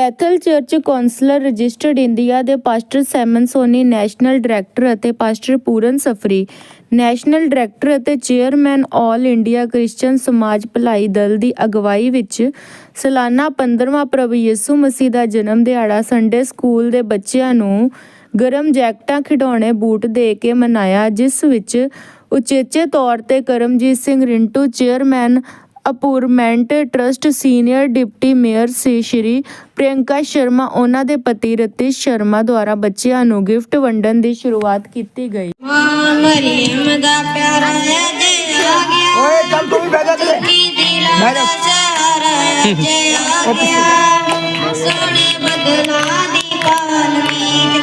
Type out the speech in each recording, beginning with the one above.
Bethel church councillor registered India ਦੇ pastor Simon Soni, national director ਅਤੇ pastor Puran Safri, national director ਅਤੇ chairman all India Christian Samaj Bhalai Dal ਦੀ ਅਗਵਾਈ ਵਿੱਚ ਸਾਲਾਨਾ 15ਵਾਂ ਪ੍ਰਭੂ ਯਿਸੂ ਮਸੀਹ ਦਾ ਜਨਮ ਦਿਹਾੜਾ ਸੰਡੇ ਸਕੂਲ ਦੇ ਬੱਚਿਆਂ ਨੂੰ ਗਰਮ ਜੈਕਟਾਂ ਖਿਡੌਣੇ ਬੂਟ ਦੇ ਕੇ ਮਨਾਇਆ, ਜਿਸ ਵਿੱਚ ਉਚੇਚੇ ਤੌਰ ਤੇ Karamjit Singh Rintu, chairman improvement trust senior deputy mayor ਸੀ ਸ਼੍ਰੀ ਪ੍ਰਿਯੰਕਾ ਸ਼ਰਮਾ ਉਹਨਾਂ ਦੇ ਪਤੀ ਰਤਿਸ਼ ਸ਼ਰਮਾ ਦੁਆਰਾ ਬੱਚਿਆਂ ਨੂੰ ਗਿਫਟ ਵੰਡਣ ਦੀ ਸ਼ੁਰੂਆਤ ਕੀਤੀ ਗਈ। ਮਾਂ ਮਰੀਮ ਦਾ ਪਿਆਰਾ ਜੇ ਆ ਗਿਆ ਓਏ ਚੱਲ ਤੂੰ ਵੀ ਬਹਿ ਜਾ ਤੇ ਕੀ ਦਿਲਾਂ ਦਾ ਸਹਾਰਾ ਜੇ। ਆ ਗਿਆ ਸੋਨੇ ਬਦਲਾ ਦੀ ਪਾਲਵੀ ਤੇ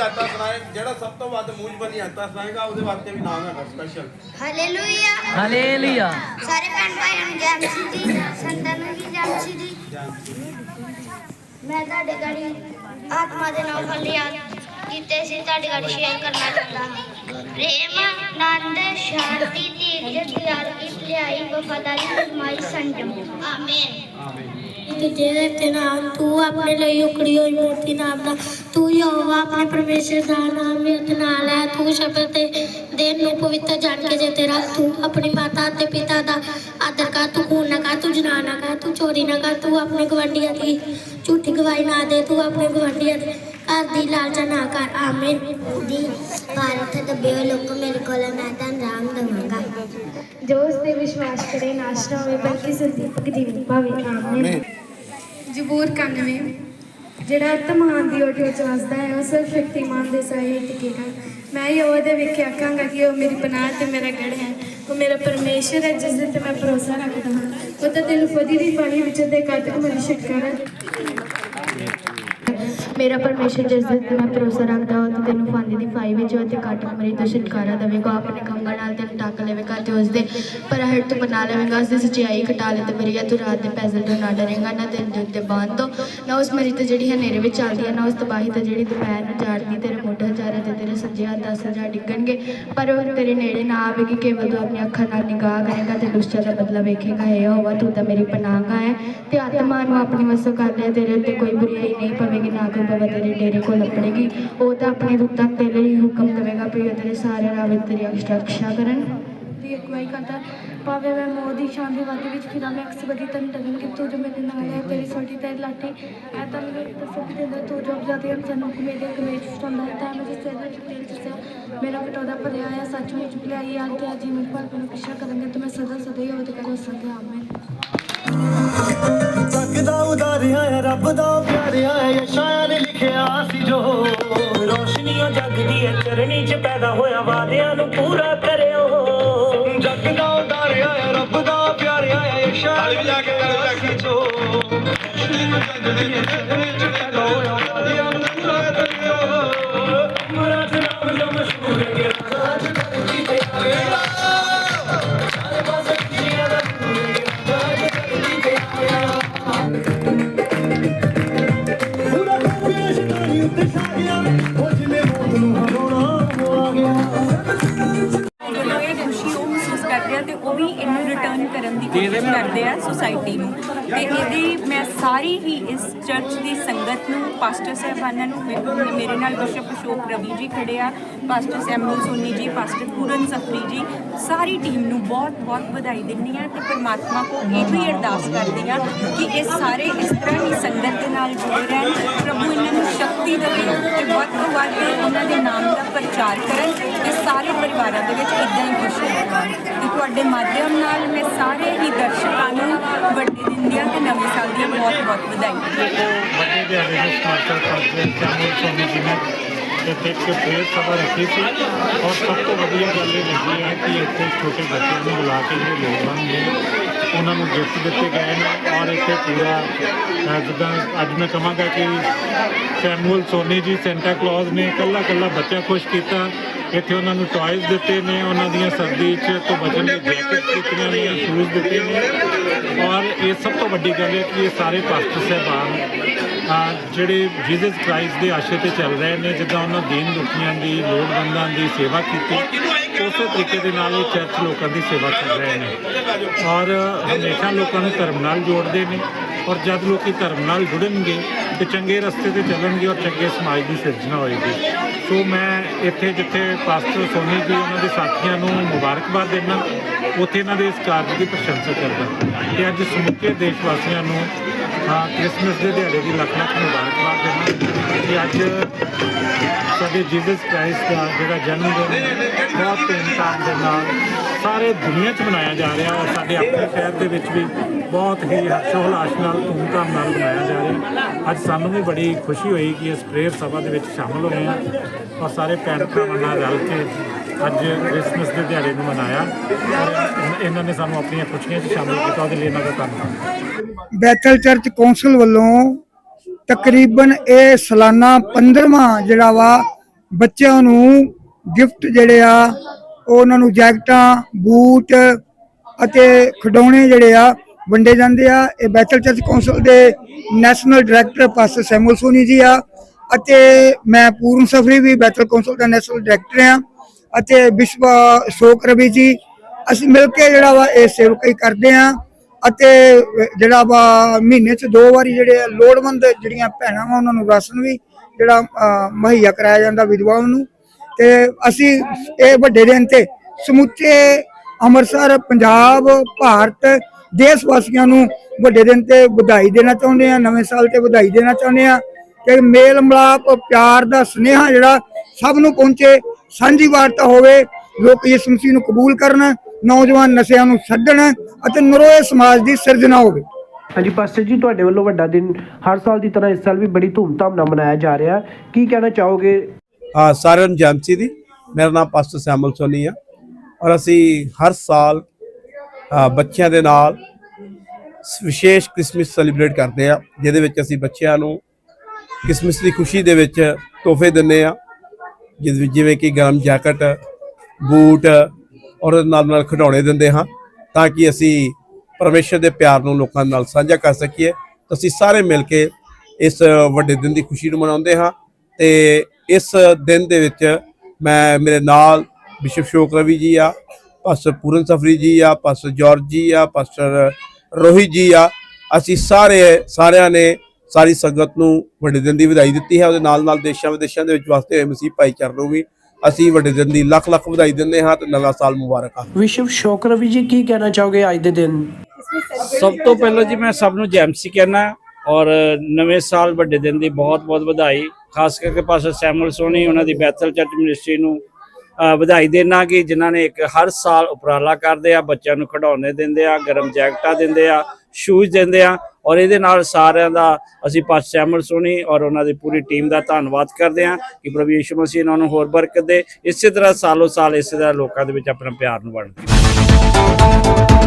ਸਭ ਤੋਂ ਵੱਧ ਆਤਾ ਸੁਣਾਏ ਜਿਹੜਾ ਸਭ ਤੋਂ ਵੱਧ ਮੂੰਜਬਨੀ ਆਤਾ ਸੁਣਾਏਗਾ ਉਹਦੇ ਵਾਸਤੇ ਵੀ ਨਾਮ ਹੈਗਾ ਸਪੈਸ਼ਲ ਹਾਲੇਲੂਇਆ ਹਾਲੇਲੂਇਆ ਸਾਰੇ ਭੈਣ ਭਾਈਆਂ ਨੂੰ ਜੈ ਮਸੀਹ ਜੀ ਸੰਤਾਂ ਨੂੰ ਵੀ ਜੈ। ਮਸੀਹ ਜੀ। ਮੈਂ ਤੁਹਾਡੇ ਗਾੜੀ ਆਤਮਾ ਦੇ ਨਾਲ ਫਲਿਆਦ ਕੀਤੇ ਸੀ ਤੁਹਾਡੇ ਗਾੜੀ ਸ਼ੇਅਰ ਕਰਨਾ ਚਾਹੁੰਦਾ ਹਾਂ। ਪ੍ਰੇਮ ਆਨੰਦ ਸ਼ਾਂਤੀ ਧੀਰਜ ਦਿਆਲਗੀ ਭਲਾਈ ਵਫਾਦਾਰੀ ਫਰਮਾਈ ਸੰਜਮ। ਆਮੀਨ ਜਿਹਦੇ ਤੇ ਨਾਮ ਤੂੰ ਆਪਣੇ ਲਈ ਉਕੜੀ ਹੋਈ ਮੂਰਤੀ ਨਾਮ ਦਾ ਤੂੰ ਯਹੋਵਾ ਆਪਣੇ ਪਰਮੇਸ਼ਰ ਦਾ ਨਾਮ ਵਿੱਚ ਨਾਲ ਹੈ ਤੂੰ ਸ਼ਬਦ ਤੇ ਦਿਨ ਨੂੰ ਪਵਿੱਤਰ ਜਾਣ ਕੇ ਜੇ ਤੇਰਾ ਤੂੰ ਆਪਣੀ ਮਾਤਾ ਅਤੇ ਪਿਤਾ ਦਾ ਆਦਰ ਕਰ ਤੂੰ ਖੂਨ ਨਾ ਕਰ ਤੂੰ ਜਨਾ ਨਾ ਕਰ ਤੂੰ ਚੋਰੀ ਨਾ ਕਰ ਤੂੰ ਆਪਣੇ ਗਵਾਂਢੀਆਂ ਦੀ ਝੂਠੀ ਗਵਾਹੀ ਨਾ ਦੇ ਤੂੰ ਆਪਣੇ ਗਵਾਂਢੀਆਂ ਦੇ ਘਰ ਦੀ ਲਾਲਚਾ ਨਾ ਕਰ ਆਮੀਨ। ਦੀ ਭਾਰਤ ਦੱਬੇ ਹੋਏ ਲੋਕੋ ਮੇਰੇ ਕੋਲ ਮੈਂ ਤਾਂ ਰਾਮ ਦਵਾਂਗਾ। ਜੋ ਉਸ ਤੇ ਵਿਸ਼ਵਾਸ ਕਰੇ ਨਾਸ਼ ਨਾ ਹੋਵੇ ਬਲਕਿ ਸੰਦੀਪਕ ਜੀਵਨ ਪਾਵੇ ਆਮੀਨ। ਜ਼ਬੂਰ 91 ਜਿਹੜਾ ਤਮਾਨ ਦੀ ਓਟ ਚ ਵਸਦਾ ਹੈ, ਉਹ ਸਿਰਫ ਸ਼ਕਤੀਮਾਨ ਦੇ ਸਹਾਰੇ ਹੀ ਟਿਕੇਗਾ ਮੈਂ ਯਹੋਵਾ ਉਹਦੇ ਵੇਖੇ ਆਖਾਂਗਾ ਕਿ ਉਹ ਮੇਰੀ ਪਨਾਹ ਤੇ ਮੇਰਾ ਗੜ ਹੈ। ਉਹ ਮੇਰਾ ਪਰਮੇਸ਼ਰ ਹੈ, ਜਿਸ ਤੇ ਮੈਂ ਭਰੋਸਾ ਰੱਖਦਾ ਹਾਂ। ਉਹ ਤਾਂ ਦਿਲ ਫਦੀ ਦੀ ਪਾਣੀ ਵਿੱਚ ਦੇ ਕੱਟ ਮੇਰੀ ਛੁਟਕਾਰਾ ਮੇਰਾ ਪਰਮੇਸ਼ਰ ਜਿਸ ਦੇ ਤੇ ਮੈਂ ਭਰੋਸਾ ਰੱਖਦਾ ਹਾਂ ਤੇ ਤੈਨੂੰ ਫਾਂਦੀ ਦੀ ਫਾਈ ਵਿੱਚ ਅਤੇ ਤੇ ਕੱਟ ਮਰੀ ਤੋਂ ਛੁਟਕਾਰਾ ਦੇਵੇਗਾ ਆਪਣੇ ਖੰਭਾਂ ਨਾਲ ਤੈਨੂੰ ਟੱਕ ਲਵੇਗਾ ਤੇ ਉਸ ਦੇ ਪਰਹਟ ਤੋਂ ਬਣਾ ਲਵੇਗਾ ਉਸ ਦੀ ਸਚਾਈ ਘਟਾ ਲੈ ਤੇ ਮਰੀਆ ਤੂੰ ਰਾਤ ਦੇ ਪੈਜ਼ਲ ਤੋਂ ਨਾ ਡਰੇਗਾ, ਨਾ ਦਿਨ ਦੇ ਉੱਤੇ ਬਾਂਧ ਤੋਂ, ਨਾ ਉਸ ਮਰੀ ਤੇ ਜਿਹੜੀ ਹਨੇਰੇ ਵਿੱਚ ਚੱਲਦੀ ਹੈ, ਨਾ ਉਸ ਤਬਾਹੀ ਤੇ ਜਿਹੜੀ ਦੁਪਹਿਰ ਨੂੰ ਝਾੜਦੀ ਤੇਰੇ ਮੋਢੇ ਚਾਰਾ ਤੇ ਤੇਰੇ ਸੱਜੇ ਹੱਥ ਦਸ ਹਜ਼ਾਰ ਡਿੱਗਣਗੇ, ਪਰ ਉਹ ਤੇਰੇ ਨੇੜੇ ਨਾ ਆਵੇਗੀ, ਕੇਵਲ ਤੂੰ ਆਪਣੀ ਅੱਖਾਂ ਨਾਲ ਨਿਗਾਹ ਕਰੇਗਾ ਤੇ ਦੁਸ਼ਟਾਂ ਦਾ ਬਦਲਾ ਵੇਖੇਗਾ ਇਹ ਹੋਵਾ ਤੂੰ ਤਾਂ ਮੇਰੀ ਪਨਾਹਗਾ ਹੈ ਤੇ ਆਤਮਾ ਨੂੰ ਆਪਣੀ ਵਸੋਂ ਕਰ ਲਿਆ, ਤੇਰੇ ਉੱਤੇ ਕੋਈ ਬੁਰਾਈ ਨਹੀਂ ਪਵੇਗੀ, ਨਾ ਕੋਈ ਬਵਾ ਤੇਰੇ ਡੇਰੇ ਕੋਲ ਲੱਪੜੇਗੀ ਉਹ ਤਾਂ ਆਪਣੇ ਦੁੱਤਾਂ ਤੇਰੇ ਲਈ ਹੁਕਮ ਦੇਵੇਗਾ ਵੀ ਉਹ ਤੇਰੇ ਸਾਰੇ ਰਾਹ ਤੇਰੀ ਰਕਸ਼ਾ ਕਰਨ। ਦੀ ਅਗਵਾਈ ਕਰਦਾ ਭਾਵੇਂ ਮੈਂ ਮੋਹ ਦੀ ਸ਼ਾਨ ਦੀ ਵਾਦੀ ਵਿੱਚ ਫਿਰਾਂ, ਮੈਂ ਅਕਸਰ ਬੜੀ ਤਨ ਡਰਨ ਕਿ ਤੂੰ ਜੋ ਮੇਰੇ ਨਾਲ ਹੈ, ਤੇਰੀ ਛੋਟੀ ਤੇ ਲਾਟੀ ਐ ਤਾਂ ਮੈਨੂੰ ਦੱਸੋ ਕਿ ਦਿੰਦਾ ਤੂੰ ਜੋ ਜਾਤੇ ਹਨ ਸਾਨੂੰ ਕਿ ਮੇਰੇ ਕਮੇਜ ਸਟੰਦਾ ਹੈ ਮੈਂ ਜਿਸ ਤਰ੍ਹਾਂ ਤੇਲ ਜਿਸ ਮੇਰਾ ਕਟੋਦਾ ਭਰਿਆ ਹੈ ਸੱਚ ਵਿੱਚ ਭਲਾਈ ਆਲ ਤੇ ਅਜੀ ਮੈਂ ਪਰ ਨੂੰ ਪਿਛਾ ਕਰਾਂਗੇ, ਤੇ ਮੈਂ ਸਦਾ ਸਦਾ ਹੀ ਉਹਦੇ ਕਰੋ ਸੰਗੇ ਆਮੇਨ। ਸਕਦਾ ਉਦਾਰਿਆ ਹੈ ਰੱਬ ਦਾ ਪਿਆਰਿਆ ਹੈ। ਯਸ਼ਾਇਆ ਨੇ ਲਿਖਿਆ ਸੀ ਜੋ। ਰੋਸ਼ਨੀਆਂ ਜਗਦੀ ਹੈ ਚਰਣੀ 'ਚ ਪੈਦਾ ਹੋਇਆ ਵਾਦਿਆਂ ਨੂੰ ਪੂਰਾ ਕਰਿਓ। ਜਗ ਦਾ ਉਦਾਰਿਆ ਹੈ ਰੱਬ ਦਾ ਪਿਆਰਿਆ ਹੈ ਯਸ਼ਾਇਆ ਨੇ ਲਿਖਿਆ ਸੀ ਜੋ। ਰੋਸ਼ਨੀਆਂ ਜਗਦੀ ਹੈ ਚਰਣੀ 'ਚ ਉਹ ਵੀ ਇਹਨੂੰ ਰਿਟਰਨ ਕਰਨ ਦੀ ਕੋਸ਼ਿਸ਼ ਕਰਦੇ ਆ ਸੁਸਾਇਟੀ ਨੂੰ। ਤੇ ਇਹਦੀ ਮੈਂ ਸਾਰੀ ਹੀ ਇਸ ਚਰਚ ਦੀ ਸੰਗਤ ਨੂੰ ਪਾਸਟਰ ਸਾਹਿਬਾਨਾਂ ਨੂੰ ਮੇ- ਮੇਰੇ ਨਾਲ ਬਿਸ਼ਪ ਅਸ਼ੋਕ ਰਵੀ ਜੀ ਖੜੇ ਆ ਪਾਸਟਰ ਸੈਮੂਅਲ ਸੋਨੀ ਜੀ ਪਾਸਟਰ ਪੂਰਨ ਸਫਰੀ ਜੀ ਸਾਰੀ ਟੀਮ ਨੂੰ ਬਹੁਤ ਬਹੁਤ ਵਧਾਈ ਦਿੰਦੀ ਆ ਤੇ ਪਰਮਾਤਮਾ ਕੋ ਇਹ ਵੀ ਅਰਦਾਸ ਕਰਦੀ ਆ ਕਿ ਇਹ ਸਾਰੇ ਇਸ ਤਰ੍ਹਾਂ ਹੀ ਸੰਗਤ ਦੇ ਨਾਲ ਜੁੜੇ ਰਹਿਣ ਪ੍ਰਭੂ ਇਹਨਾਂ ਨੂੰ ਸ਼ਕਤੀ ਦੇਵੇ ਤੇ ਵੱਧ ਤੋਂ ਵੱਧ ਉਹਨਾਂ ਦੇ ਨਾਮ ਦਾ ਪ੍ਰਚਾਰ ਕਰਨ ਤੇ ਸਾਰੇ ਪਰਿਵਾਰਾਂ ਦੇ ਵਿੱਚ ਇਦਾਂ ਹੀ ਖੁਸ਼ੀ ਰਹਿਣ ਤੇ ਤੁਹਾਡੇ ਮਾਧਿਅਮ ਨਾਲ ਮੈਂ ਸਾਰੇ ਹੀ ਦਰਸ਼ਕਾਂ ਨੂੰ ਵੱਡੇ ਦਿਨ ਦੀਆਂ ਤੇ ਨਵੇਂ ਸਾਲ ਦੀਆਂ ਬਹੁਤ ਬਹੁਤ ਵਧਾਈਆਂ। ਵੱਡੇ ਦਿਹਾੜੇ ਨੂੰ ਸਮਾਚਰ ਕਰਦੇ ਚਾਮਲ ਸੋਨੀ ਜੀ ਨੇ ਇੱਥੇ ਇੱਕ ਫੇਰ ਸਭਾ ਰੱਖੀ ਸੀ। ਔਰ ਸਭ ਤੋਂ ਵਧੀਆ ਗੱਲ ਇਹ ਲੱਗੀ ਹੈ ਕਿ ਇੱਥੇ ਛੋਟੇ ਬੱਚਿਆਂ ਨੂੰ ਬੁਲਾ ਕੇ ਜਿਹੜੇ ਲੋੜਵੰਦ ਨੇ ਉਹਨਾਂ ਨੂੰ ਗਿਫਟ ਦਿੱਤੇ ਗਏ ਨੇ ਔਰ ਇੱਥੇ ਪੂਰਾ ਜਿੱਦਾਂ ਅੱਜ ਮੈਂ ਕਹਾਂਗਾ ਕਿ ਸੈਮੂਅਲ ਸੋਨੀ ਜੀ ਸੈਂਟਾ ਕਲੌਜ਼ ਨੇ ਕੱਲਾ ਕੱਲਾ ਬੱਚਾ ਖੁਸ਼ ਕੀਤਾ। ਇੱਥੇ ਉਹਨਾਂ ਨੂੰ ਟੌਇਜ਼ ਦਿੱਤੇ ਨੇ, ਉਹਨਾਂ ਦੀਆਂ ਸਰਦੀ 'ਚ ਤੋਂ ਬਚਣ ਲਈ ਜੈਕਟਸ ਦਿੱਤੀਆਂ ਨੇ ਸ਼ੂਜ਼ ਦਿੱਤੇ ਨੇ। ਔਰ ਇਹ ਸਭ ਤੋਂ ਵੱਡੀ ਗੱਲ ਹੈ ਕਿ ਇਹ ਸਾਰੇ ਪਾਸਟਰ ਸਾਹਿਬਾਨ ਜਿਹੜੇ ਜੀਸਸ ਕ੍ਰਾਈਸਟ ਦੇ ਆਸ਼ੇ ਤੇ ਚੱਲ ਰਹੇ ਨੇ, ਜਿੱਦਾਂ ਉਹਨਾਂ ਦੀਨ ਦੁਖੀਆਂ ਦੀ, ਲੋੜਵੰਦਾਂ ਦੀ ਸੇਵਾ ਕੀਤੀ। ਉਸੇ ਤਰੀਕੇ ਦੇ ਨਾਲ ਇਹ ਚਰਚ ਲੋਕਾਂ ਦੀ ਸੇਵਾ ਕਰ ਰਹੇ ਨੇ। ਔਰ ਹਮੇਸ਼ਾ ਲੋਕਾਂ ਨੂੰ ਧਰਮ ਨਾਲ ਜੋੜਦੇ ਨੇ। ਔਰ ਜਦ ਲੋਕੀ ਧਰਮ ਨਾਲ ਜੁੜਨਗੇ ਤੇ ਚੰਗੇ ਰਸਤੇ ਤੇ ਚੱਲਣਗੇ ਔਰ ਚੰਗੇ ਸਮਾਜ ਦੀ ਸਿਰਜਣਾ ਹੋਏਗੀ। ਸੋ ਮੈਂ ਇੱਥੇ ਜਿੱਥੇ ਪਾਸਟਰ ਸੋਨੀ ਜੀ, ਉਹਨਾਂ ਦੇ ਸਾਥੀਆਂ ਨੂੰ ਮੁਬਾਰਕਬਾਦ ਦਿੰਦਾ, ਉੱਥੇ ਇਹਨਾਂ ਦੇ ਇਸ ਕਾਰਜ ਦੀ ਪ੍ਰਸ਼ੰਸਾ ਕਰਦਾ। ਤੇ ਅੱਜ ਸਮੁੱਚੇ ਦੇਸ਼ ਵਾਸੀਆਂ ਨੂੰ ਕ੍ਰਿਸਮਸ ਦੇ ਦਿਹਾੜੇ ਦੀ ਲੱਖ ਲੱਖ ਮੁਬਾਰਕਬਾਦ ਦਿੰਦਾ। ਕਿ ਅੱਜ ਸਾਡੇ ਜੀਸਸ ਕ੍ਰਾਈਸਟ ਦਾ ਜਿਹੜਾ ਜਨਮ ਦਿਨ ਹੈ, ਬਹੁਤ ਧੂਮਧਾਮ ਦੇ ਨਾਲ ਸਾਰੇ ਦੁਨੀਆ 'ਚ ਮਨਾਇਆ ਜਾ ਰਿਹਾ ਔਰ ਸਾਡੇ ਆਪਣੇ ਸ਼ਹਿਰ ਦੇ ਵਿੱਚ ਵੀ ਬਹੁਤ ਹੀ ਹਰਸ਼ੋਲਾਸ ਨਾਲ ਧੂਮਧਾਮ ਨਾਲ ਮਨਾਇਆ ਜਾ ਰਿਹਾ ਅੱਜ ਸਾਨੂੰ ਵੀ ਬੜੀ ਖੁਸ਼ੀ ਹੋਈ ਕਿ ਇਸ ਪ੍ਰੇਅਰ ਸਭਾ ਦੇ ਵਿੱਚ ਸ਼ਾਮਲ ਹੋਏ ਹਾਂ ਔਰ ਸਾਰੇ ਭੈਣ ਭਰਾਵਾਂ ਨਾਲ ਰਲ ਕੇ ਅੱਜ ਕ੍ਰਿਸਮਸ ਦੇ ਦਿਹਾੜੇ ਨੂੰ ਮਨਾਇਆ। ਔਰ ਇਹਨਾਂ ਨੇ ਸਾਨੂੰ ਆਪਣੀਆਂ ਖੁਸ਼ੀਆਂ 'ਚ ਸ਼ਾਮਲ ਕੀਤਾ ਉਹਦੇ ਲਈ ਇਹਨਾਂ ਦਾ ਧੰਨਵਾਦ। ਬੈਥਲ ਚਰਚ ਕੌਂਸਲ ਵੱਲੋਂ ਤਕਰੀਬਨ ਇਹ ਸਾਲਾਨਾ 15ਵਾਂ ਜਿਹੜਾ ਵਾ ਬੱਚਿਆਂ ਨੂੰ ਗਿਫਟ ਜਿਹੜੇ ਆ ਉਹ ਉਹਨਾਂ ਨੂੰ ਜੈਕਟਾਂ, ਬੂਟ ਅਤੇ ਖਿਡੌਣੇ ਜਿਹੜੇ ਆ ਵੰਡੇ ਜਾਂਦੇ ਆ। ਇਹ ਬੈਤਲ ਚਰਚ ਕੌਂਸਲ ਦੇ national director pastor Samuel Soni ji ਆ ਅਤੇ ਮੈਂ ਪੂਰਨ ਸਫਰੀ ਵੀ ਬੈਥਲ ਕੌਂਸਲ ਦਾ ਨੈਸ਼ਨਲ ਡਾਇਰੈਕਟਰ ਆ ਅਤੇ ਵਿਸ਼ਵ ਅਸ਼ੋਕ ਰਵੀ ਜੀ। ਅਸੀਂ ਮਿਲ ਕੇ ਜਿਹੜਾ ਵਾ ਇਹ ਸੇਵਕਾਈ ਕਰਦੇ ਆ। ਅਤੇ ਜਿਹੜਾ ਵਾ ਮਹੀਨੇ 'ਚ ਦੋ ਵਾਰੀ ਜਿਹੜੇ ਆ ਲੋੜਵੰਦ ਜਿਹੜੀਆਂ ਭੈਣਾਂ ਵਾ ਉਹਨਾਂ ਨੂੰ ਰਾਸ਼ਨ ਵੀ ਜਿਹੜਾ ਅ, ਮੁਹੱਈਆ ਕਰਾਇਆ ਜਾਂਦਾ ਵਿਧਵਾਵਾਂ ਨੂੰ। ਤੇ ਅਸੀਂ ਇਹ ਵੱਡੇ ਦਿਨ ਤੇ ਸਮੁੱਚੇ ਅੰਮ੍ਰਿਤਸਰ ਪੰਜਾਬ ਭਾਰਤ ਦੇਸ਼ ਵਾਸੀਆਂ ਨੂੰ ਵੱਡੇ ਦਿਨ ਤੇ ਵਧਾਈ ਦੇਣਾ ਚਾਹੁੰਦੇ ਆ ਨਵੇਂ ਸਾਲ ਤੇ ਵਧਾਈ ਦੇਣਾ ਚਾਹੁੰਦੇ ਆ ਕਿ ਮੇਲ ਮਿਲਾਪ ਪਿਆਰ ਦਾ ਸੁਨੇਹਾ ਜਿਹੜਾ ਸਭ ਨੂੰ ਪਹੁੰਚੇ ਸਾਂਝੀ ਵਾਰਤਾ ਹੋਵੇ ਲੋਕ ਇਸ ਮਸੀਹ ਨੂੰ ਕਬੂਲ ਕਰਨ ਨੌਜਵਾਨ ਨਸ਼ਿਆਂ ਨੂੰ ਛੱਡਣ ਅਤੇ ਨਰੋਏ ਸਮਾਜ ਦੀ ਸਿਰਜਣਾ ਹੋਵੇ। ਹਾਂਜੀ ਪਾਸਟਰ ਜੀ ਤੁਹਾਡੇ ਵੱਲੋਂ ਵੱਡਾ ਦਿਨ ਹਰ ਸਾਲ ਦੀ ਤਰ੍ਹਾਂ ਇਸ ਸਾਲ ਵੀ ਬੜੀ ਧੂਮਧਾਮ ਨਾਲ ਮਨਾਇਆ ਜਾ ਰਿਹਾ। ਕੀ ਕਹਿਣਾ ਚਾਹੋਗੇ? ਹਾਂ ਸਾਰਿਆਂ ਨੂੰ ਜੈਮਸੀ ਦੀ। ਮੇਰਾ ਨਾਮ ਪਾਸਟਰ ਸੈਮਲ ਸੋਨੀ ਆ। ਔਰ ਅਸੀਂ ਹਰ ਸਾਲ ਅ, ਬੱਚਿਆਂ ਦੇ ਨਾਲ ਵਿਸ਼ੇਸ਼ ਕ੍ਰਿਸਮਸ ਸੈਲੀਬ੍ਰੇਟ ਕਰਦੇ ਆ ਜਿਹਦੇ ਵਿੱਚ ਅਸੀਂ ਬੱਚਿਆਂ ਨੂੰ ਕ੍ਰਿਸਮਸ ਦੀ ਖੁਸ਼ੀ ਦੇ ਵਿੱਚ ਤੋਹਫੇ ਦਿੰਦੇ ਆ ਜਿਵੇਂ ਕਿ ਗਰਮ ਜੈਕਟ ਬੂਟ ਔਰ ਨਾਲ ਨਾਲ ਖਿਡੌਣੇ ਦਿੰਦੇ ਹਾਂ। ਤਾਂ ਕਿ ਅਸੀਂ ਪਰਮੇਸ਼ਰ ਦੇ ਪਿਆਰ ਨੂੰ ਲੋਕਾਂ ਨਾਲ ਸਾਂਝਾ ਕਰ ਸਕੀਏ। ਅਸੀਂ ਸਾਰੇ ਮਿਲ ਕੇ ਇਸ ਵੱਡੇ ਦਿਨ ਦੀ ਖੁਸ਼ੀ ਨੂੰ ਮਨਾਉਂਦੇ ਹਾਂ ਤੇ ਇਸ ਦਿਨ ਦੇ ਵਿੱਚ ਮੈਂ ਮੇਰੇ ਨਾਲ ਬਿਸ਼ਪ ਸ਼ੋਕ ਰਵੀ ਜੀ ਆ, ਪਾਸਟਰ ਪੂਰਨ ਸਫਰੀ ਜੀ ਆ, ਪਾਸਟਰ ਜਾਰਜ ਜੀ ਆ, ਪਾਸਟਰ ਰੋਹਿਤ ਜੀ ਆ। ਅਸੀਂ ਸਾਰੇ, ਸਾਰਿਆਂ ਨੇ ਸਾਰੀ ਸੰਗਤ ਨੂੰ ਵੱਡੇ ਦਿਨ ਦੀ ਵਧਾਈ ਦਿੱਤੀ ਹੈ। ਉਹਦੇ ਨਾਲ ਨਾਲ ਦੇਸ਼ਾਂ ਵਿਦੇਸ਼ਾਂ ਦੇ ਵਿੱਚ ਵਸਦੇ ਹੋਏ ਮਸੀਹ ਭਾਈਚਾਰੇ ਨੂੰ ਵੀ ਅਸੀਂ ਵੱਡੇ ਦਿਨ ਦੀ ਲੱਖ ਲੱਖ ਵਧਾਈ ਦਿੰਦੇ ਹਾਂ ਤੇ ਨਵਾਂ ਸਾਲ ਮੁਬਾਰਕ ਆ। ਵਿਸ਼ਵ ਸ਼ੋਕ ਰਵੀ ਜੀ ਕੀ ਕਹਿਣਾ ਚਾਹੋਗੇ ਅੱਜ ਦੇ ਦਿਨ? ਸਭ ਤੋਂ ਪਹਿਲਾਂ ਜੀ ਮੈਂ ਸਭ ਨੂੰ ਜੈਮਸੀ ਕਹਿਣਾ ਔਰ ਨਵੇਂ ਸਾਲ ਵੱਡੇ ਦਿਨ ਦੀ ਬਹੁਤ ਬਹੁਤ ਵਧਾਈ। ਖਾਸ ਕਰਕੇ ਪਾਸਟਰ ਸੈਮੂਅਲ ਸੋਨੀ ਉਹਨਾਂ ਦੀ ਬੈਥਲ ਚਰਚ ਮਿਨਿਸਟਰੀ ਨੂੰ ਵਧਾਈ ਦੇਣਾ ਕਿ ਜਿਨ੍ਹਾਂ ਨੇ ਇੱਕ ਹਰ ਸਾਲ ਉਪਰਾਲਾ ਕਰਦੇ ਆ ਬੱਚਿਆਂ ਨੂੰ ਖਿਡੌਣੇ ਦਿੰਦੇ ਆ ਗਰਮ ਜੈਕਟਾਂ ਦਿੰਦੇ ਆ ਸ਼ੂਜ਼ ਦਿੰਦੇ ਆ। ਔਰ ਇਹਦੇ ਨਾਲ ਸਾਰਿਆਂ ਦਾ ਅਸੀਂ ਪਾਸਟਰ ਸੈਮੂਅਲ ਸੋਨੀ ਔਰ ਉਹਨਾਂ ਦੀ ਪੂਰੀ ਟੀਮ ਦਾ ਧੰਨਵਾਦ ਕਰਦੇ ਹਾਂ ਕਿ ਪ੍ਰਭੂ ਯਿਸੂ ਮਸੀਹ ਇਹਨਾਂ ਨੂੰ ਹੋਰ ਬਰਕਤ ਦੇ, ਇਸੇ ਤਰ੍ਹਾਂ ਸਾਲੋ ਸਾਲ ਇਸੇ ਤਰ੍ਹਾਂ ਲੋਕਾਂ ਦੇ ਵਿੱਚ ਆਪਣਾ ਪਿਆਰ ਨੂੰ ਵੰਡਦੇ